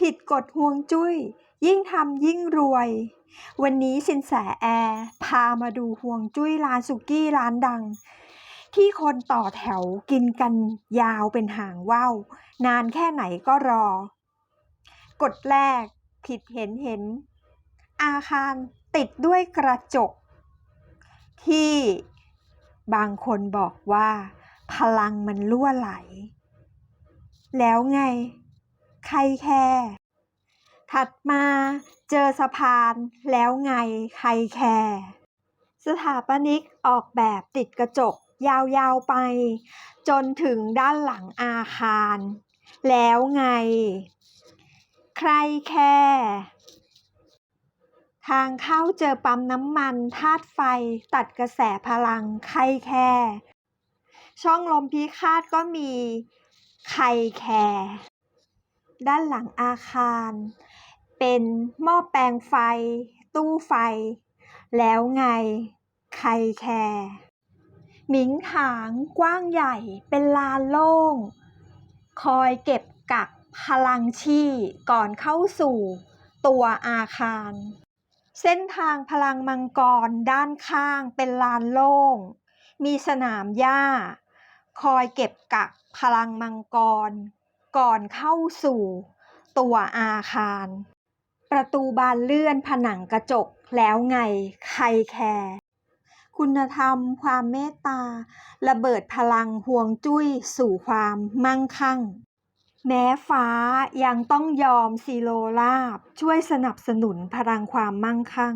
ผิดกฎห่วงจุ้ย ยิ่งทำยิ่งรวย วันนี้สินแสแอร์พามาดูห่วงจุ้ยร้านสุกี้ร้านดัง ที่คนต่อแถวกินกันยาวเป็นหางว่าว นานแค่ไหนก็รอ กฎแรกผิดเห็นเห็น อาคารติดด้วยกระจก ที่บางคนบอกว่า พลังมันล่วไหล แล้วไง ใครแคร์ถัดมาเจอสะพานแล้วไงใครแคร์สถาปนิกออกแบบติดกระจกยาวๆไป จนถึงด้านหลังอาคาร แล้วไง ใครแคร์ทางเข้าเจอปั๊มน้ำมันธาตุไฟตัดกระแสพลังใครแคร์ช่องลมพิฆาตก็มีใครแคร์ ด้านหลังอาคาร เป็นหม้อแปลงไฟ ตู้ไฟ แล้วไง ใครแคร์หมิงถางกว้างใหญ่เป็นลานโล่ง คอยเก็บกักพลังชีก่อนเข้าสู่ตัวอาคาร เส้นทางพลังมังกรด้านข้างเป็นลานโล่ง มีสนามหญ้า คอยเก็บกักพลังมังกร ก่อนเข้าสู่ตัวอาคาร ประตูบานเลื่อนผนังกระจกแล้วไงใครแคร์คุณธรรม ความเมตตา ระเบิดพลังห่วงจุ้ยสู่ความมั่งคั่ง แม้ฟ้ายังต้องยอมซีโรลาบ ช่วยสนับสนุนพลังความมั่งคั่ง